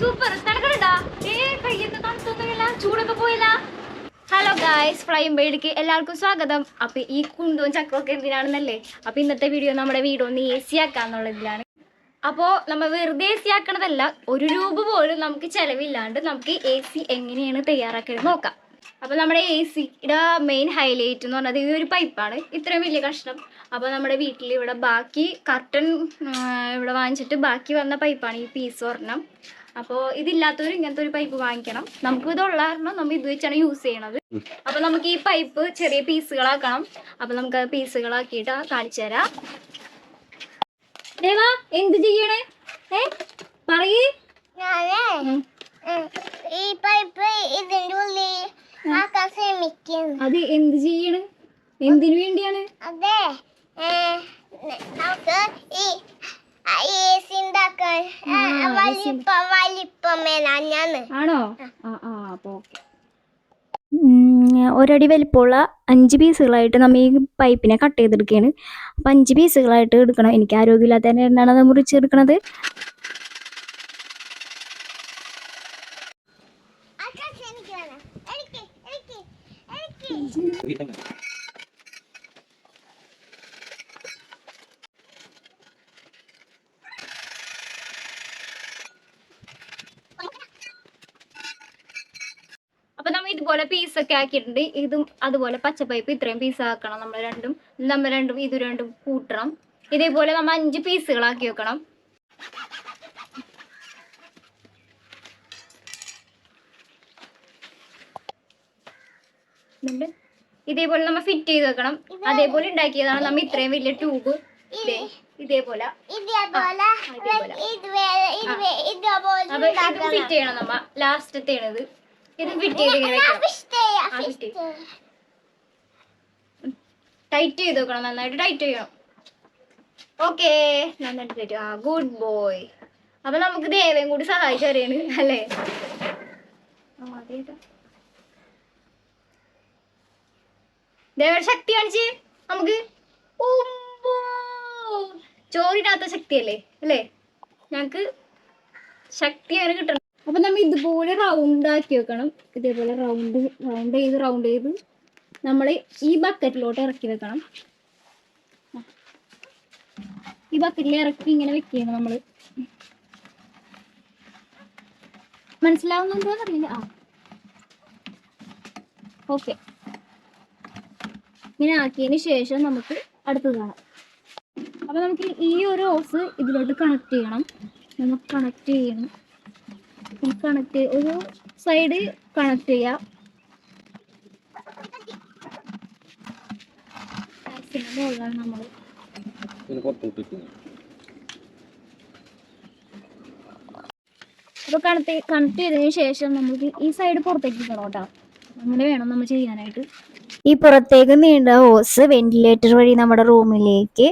Super. Hello guys ഫ്ലൈം ബൈഡിക്ക് എല്ലാവർക്കും സ്വാഗതം. അപ്പൊ ഈ കുന്തവും ചക്രമൊക്കെ എന്തിനാണെന്നല്ലേ? അപ്പൊ ഇന്നത്തെ വീഡിയോ നമ്മുടെ വീട് ഒന്ന് എ സി ആക്കാന്നുള്ളതിലാണ്. അപ്പോൾ നമ്മൾ വെറുതെ എ സി ആക്കണതല്ല ഒരു രൂപ പോലും നമുക്ക് ചെലവില്ലാണ്ട് നമുക്ക് എ സി എങ്ങനെയാണ് തയ്യാറാക്കിയത് നോക്കാം. അപ്പോൾ നമ്മുടെ എ സിയുടെ മെയിൻ ഹൈലൈറ്റ് എന്ന് പറഞ്ഞത് ഈ ഒരു പൈപ്പാണ് ഇത്രയും വലിയ കഷ്ണം. അപ്പോൾ നമ്മുടെ വീട്ടിൽ ഇവിടെ ബാക്കി കർട്ടൻ ഇവിടെ വാങ്ങിച്ചിട്ട് ബാക്കി വന്ന പൈപ്പാണ് ഈ പീസ് ഒരെണ്ണം. അപ്പോൾ ഇതില്ലാത്തവർ ഇങ്ങനത്തെ ഒരു പൈപ്പ് വാങ്ങിക്കണം. നമുക്ക് ഇത് ഉള്ള കാരണം നമ്മൾ ഇത് വെച്ചാണ് യൂസ് ചെയ്യണത്. അപ്പോൾ നമുക്ക് ഈ പൈപ്പ് ചെറിയ പീസുകളാക്കണം അപ്പോൾ നമുക്ക് അത് പീസുകളാക്കിയിട്ട് കാണിച്ചു തരാം. ദേവാ എന്ത് ചെയ്യണേ? ഏ പറയേ. ഈ പൈപ്പ് ഇതിന്റെ ഉള്ളിൽ ആക്കാൻ ശ്രമിക്കുന്നു അത് എന്ത് ചെയ്യണ്? എന്തിനു വേണ്ടിയാണ്? അതെ നമുക്ക് ഈ ആണോ? ആ ആ അപ്പോൾ ഓക്കെ. ഒരടി വലിപ്പമുള്ള അഞ്ച് പീസുകളായിട്ട് നമ്മൾ ഈ പൈപ്പിനെ കട്ട് ചെയ്തെടുക്കുകയാണ് അപ്പം അഞ്ച് പീസുകളായിട്ട് എടുക്കണം. എനിക്ക് ആരോഗ്യമില്ലാത്ത എന്താണ് അത് മുറിച്ചെടുക്കണത് ആക്കാൻ ശ്രമിക്കുകയാണ് എനിക്ക് എനിക്ക് എനിക്ക് അപ്പം നമ്മൾ ഇതുപോലെ ഒക്കെ ആക്കിയിട്ടുണ്ട്. ഇതും അതുപോലെ പച്ചപ്പൈപ്പ് ഇത്രയും പീസ് ആക്കണം നമ്മൾ രണ്ടും. നമ്മൾ രണ്ടും ഇത് രണ്ടും കൂട്ടണം. ഇതേപോലെ നമ്മൾ അഞ്ച് പീസുകളാക്കി വെക്കണം. ഇതുണ്ട്. ഇതേപോലെ നമ്മൾ ഫിറ്റ് ചെയ്ത് വെക്കണം. അതേപോലെ ഉണ്ടാക്കിയതാണ് നമ്മൾ ഇത്രയും വലിയ ട്യൂബ് ഇതേപോലെ. അപ്പൊ ഇത് ഫിറ്റ് ചെയ്യണം നമ്മ. ലാസ്റ്റത്തേണത്. ഇത് ഫിറ്റ് ചെയ്ത്. ചെയ്യാം. ടൈറ്റ് ചെയ്ത്. വെക്കണം. നന്നായിട്ട് ടൈറ്റ് ചെയ്യണം. ഓക്കേ നന്നായിട്ട് ടൈറ്റ് ആ ഗുഡ് ബോയ് അപ്പൊ നമുക്ക് ദേവയും കൂടി സഹായിച്ചു തരാണ് അല്ലേ? ആ, അതേതാ? ദേവയുടെ ശക്തി കാണിച്ച് നമുക്ക്. ചോറിടാത്ത ശക്തിയല്ലേ അല്ലേ? ഞങ്ങക്ക് ശക്തി അങ്ങനെ കിട്ടണം. അപ്പൊ നമ്മ ഇതുപോലെ റൗണ്ട് ആക്കി വെക്കണം. ഇതേപോലെ റൗണ്ട് റൗണ്ട് ചെയ്ത് റൗണ്ട് ചെയ്ത് നമ്മൾ ഈ ബക്കറ്റിലോട്ട് ഇറക്കി വെക്കണം. ഈ ബക്കറ്റിൽ ഇറക്കി ഇങ്ങനെ വെക്കുകയാണ് നമ്മൾ മനസ്സിലാവുന്നുണ്ടോ എന്നറിയില്ല ആ. ഓക്കെ ഇങ്ങനെ ആക്കിയതിന് ശേഷം നമുക്ക് അടുത്തത് കാണാം. അപ്പൊ നമുക്ക് ഈ ഒരു ഓസ് ഇതിലോട്ട് കണക്ട് ചെയ്യണം. നമുക്ക് കണക്ട് ചെയ്യണം കണക്ട് ഒരു സൈഡ് കണക്ട് ചെയ്യാം. അപ്പൊ മുകളിലാണ് നമ്മൾ അപ്പോൾ കണക്ട് കണക്ട് ചെയ്തതിന് ശേഷം നമുക്ക് ഈ സൈഡ് പുറത്തേക്ക് ഇടണം കേട്ടോ. അങ്ങനെ വേണം നമ്മൾ ചെയ്യാനായിട്ട്. ഈ പുറത്തേക്ക് നീണ്ട ഹോസ് വെന്റിലേറ്റർ വഴി നമ്മുടെ റൂമിലേക്ക്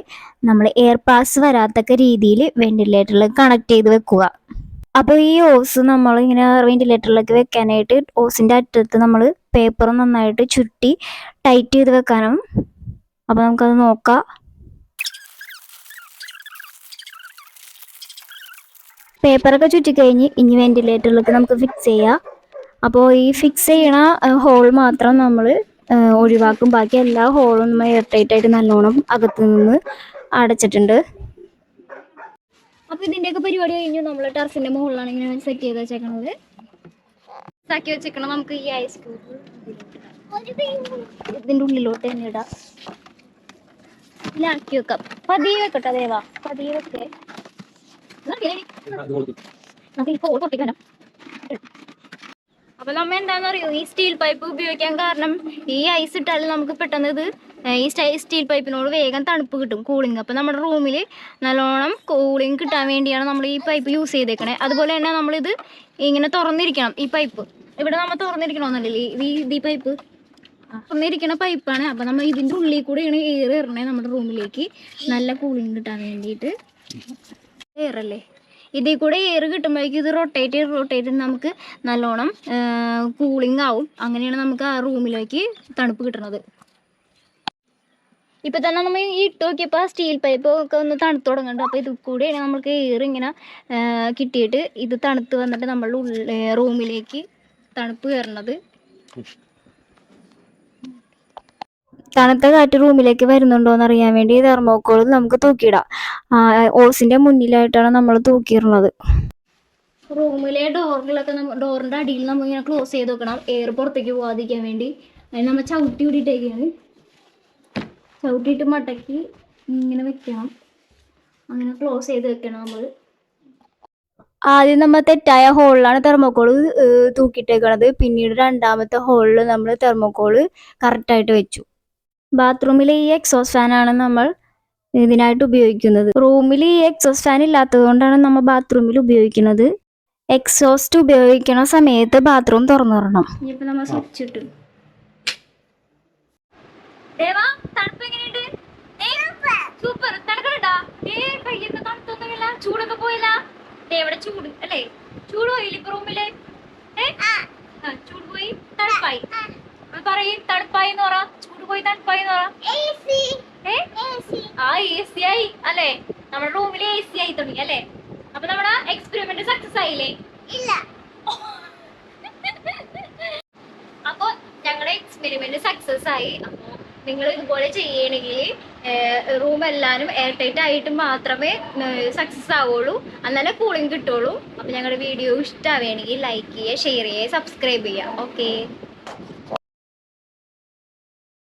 നമ്മൾ എയർ പാസ് വരാത്തക്ക രീതിയിൽ വെന്റിലേറ്ററിൽ കണക്ട് ചെയ്ത് വെക്കുക. അപ്പോൾ ഈ ഹോസ് നമ്മൾ ഇങ്ങനെ വെന്റിലേറ്ററിലേക്ക് വെക്കാനായിട്ട് ഹോസിന്റെ അറ്റത്ത് നമ്മൾ പേപ്പർ നന്നായിട്ട് ചുറ്റി ടൈറ്റ് ചെയ്ത് വെക്കാനും. അപ്പോൾ നമുക്കത് നോക്കാം. പേപ്പറൊക്കെ ചുറ്റിക്കഴിഞ്ഞ് ഇനി വെന്റിലേറ്ററിലേക്ക് നമുക്ക് ഫിക്സ് ചെയ്യാം. അപ്പോൾ ഈ ഫിക്സ് ചെയ്യണ ഹോൾ മാത്രം നമ്മൾ ഒഴിവാക്കും. ബാക്കി എല്ലാ ഹോളും നമ്മൾ എയർ ടൈറ്റ് ആയിട്ട് നല്ലോണം അകത്ത് നിന്ന് അടച്ചിട്ടുണ്ട്. അപ്പോൾ ഇതിന്റെയൊക്കെ പരിപാടി കഴിഞ്ഞു. നമ്മൾ ടർഫിന്റെ മുകളിലാണ് ഇങ്ങനെ സെറ്റ് ചെയ്ത് വെച്ചേക്കണത്. ആക്കി വെച്ചേക്കണം നമുക്ക് ഈ ഐസ് ക്യൂബ് ഇതിന്റെ ഉള്ളിലോട്ട് തന്നെ ഇടാം. ഇതിലാക്കി വെക്കാം. പതിയെ വെക്കട്ടെ ദേവാ. പതിയെ വെക്കേ നമുക്ക് ഈ ഫോട്ടോ പൊട്ടിക്കാനോ അപ്പൊ നമ്മ എന്താണെന്ന് അറിയോ? ഈ സ്റ്റീൽ പൈപ്പ് ഉപയോഗിക്കാൻ കാരണം ഈ ഐസ് ഇട്ടാൽ നമുക്ക് പെട്ടെന്ന് ഇത് ഈ സ്റ്റീൽ പൈപ്പിനോട് വേഗം തണുപ്പ് കിട്ടും കൂളിംഗ് അപ്പൊ നമ്മുടെ റൂമിൽ നല്ലോണം കൂളിംഗ് കിട്ടാൻ വേണ്ടിയാണ് നമ്മൾ ഈ പൈപ്പ് യൂസ് ചെയ്തേക്കണേ. അതുപോലെ തന്നെ നമ്മളിത് ഇങ്ങനെ തുറന്നിരിക്കണം ഈ പൈപ്പ്. ഇവിടെ നമ്മൾ തുറന്നിരിക്കണമെന്നല്ലേ ഈ ഈ പൈപ്പ്? തുറന്നിരിക്കണ പൈപ്പാണ്. അപ്പൊ നമ്മൾ ഇതിന്റെ ഉള്ളിൽ കൂടെയാണ് എയർ ഇറങ്ങണേ നമ്മുടെ റൂമിലേക്ക്. നല്ല കൂളിംഗ് കിട്ടാൻ വേണ്ടിയിട്ട്. അല്ലേ? ഇതിൽ കൂടെ എയർ കിട്ടുമ്പോഴേക്കും ഇത് റൊട്ടേറ്റ് ചെയ്ത് റൊട്ടേറ്റ് ചെയ്ത് നമുക്ക് നല്ലോണം കൂളിംഗ് ആവും. അങ്ങനെയാണ് നമുക്ക് ആ റൂമിലേക്ക് തണുപ്പ് കിട്ടുന്നത്. ഇപ്പം തന്നെ നമ്മൾ ഈ ഇട്ട് നോക്കിയപ്പോൾ സ്റ്റീൽ പൈപ്പ് ഒക്കെ ഒന്ന് തണുത്ത് തുടങ്ങുന്നുണ്ട്. അപ്പോൾ ഇത് കൂടെയാണ് നമുക്ക് എയർ ഇങ്ങനെ കിട്ടിയിട്ട് ഇത് തണുത്ത് വന്നിട്ട് നമ്മളുടെ ഉള്ളിൽ റൂമിലേക്ക് തണുപ്പ് കയറണത് തണുത്ത കാറ്റ് റൂമിലേക്ക് വരുന്നുണ്ടോ എന്ന് അറിയാൻ വേണ്ടി തെർമോക്കോൾ നമുക്ക് തൂക്കിയിടാം. ഓസിന്റെ മുന്നിലായിട്ടാണ് നമ്മൾ തൂക്കിയിടുന്നത്. റൂമിലെ ഡോറിലൊക്കെ നമ്മൾ ഡോറിന്റെ അടിയിൽ നമ്മൾ ഇങ്ങനെ ക്ലോസ് ചെയ്ത് വെക്കണം. എയർ പുറത്തേക്ക് പോകാതിരിക്കാൻ വേണ്ടി. അതിന് നമ്മൾ ചവിട്ടി വിട്ടിട്ടേക്കാണ് ചവിട്ടിയിട്ട് മടക്കി ഇങ്ങനെ വെക്കണം. അങ്ങനെ ക്ലോസ് ചെയ്ത് വെക്കണം നമ്മൾ ആദ്യം നമ്മൾ തെറ്റായ ഹോളിലാണ് തെർമോക്കോൾ തൂക്കിയിട്ടേക്കണത്. പിന്നീട് രണ്ടാമത്തെ ഹോളിൽ നമ്മൾ തെർമോക്കോൾ കറക്റ്റായിട്ട് വെച്ചു. ബാത്റൂമിലെ ഈ എക്സോസ് ഫാനാണ് നമ്മൾ ഇതിനായിട്ട് ഉപയോഗിക്കുന്നത്. റൂമിൽ ഈ എക്സോസ് ഫാൻ ഇല്ലാത്തത് കൊണ്ടാണ് നമ്മൾ ബാത്റൂമിൽ ഉപയോഗിക്കുന്നത്. എക്സോസ്റ്റ് ഉപയോഗിക്കണ സമയത്ത് ബാത്റൂം തുറന്നു തരണം ഇനിയിപ്പോ നമ്മൾ സ്വിച്ച് ഇട്ടു. ദേവാ തണുപ്പ് എങ്ങനെയുണ്ട്? സൂപ്പർ തണുക്കണ്ടാ ഏ കയ്യൊക്കെ തണുത്തൊന്നുമില്ല. ചൂടൊക്കെ പോയില്ല. ഇവിടെ ചൂട്. അല്ലേ? ചൂട് പോയില്ല ഇപ്പൊ റൂമിൽ ചൂട് പോയി. തണുപ്പായി. പറയും തണുപ്പായി എന്ന് പറ. ചൂട് പോയി തണുപ്പായി AC. ആ എ സി ആയി. അല്ലേ? നമ്മുടെ റൂമിൽ എ സി ആയി തുടങ്ങി അല്ലേ? അപ്പൊ നമ്മുടെ എക്സ്പെരിമെന്റ് സക്സസ് ആയില്ലേ? ഇല്ല. അപ്പൊ ഞങ്ങളുടെ എക്സ്പെരിമെന്റ് സക്സസ് ആയി. അപ്പൊ നിങ്ങൾ ഇതുപോലെ ചെയ്യണമെങ്കിൽ റൂം എല്ലാവരും എയർ ടൈറ്റ് ആയിട്ട് മാത്രമേ സക്സസ് ആവുള്ളൂ. എന്നാലേ കൂളിംഗ് കിട്ടുള്ളൂ. അപ്പൊ ഞങ്ങളുടെ വീഡിയോ ഇഷ്ടമാവുകയാണെങ്കിൽ ലൈക്ക് ചെയ്യുക ഷെയർ ചെയ്യുക സബ്സ്ക്രൈബ് ചെയ്യുക. ഓക്കെ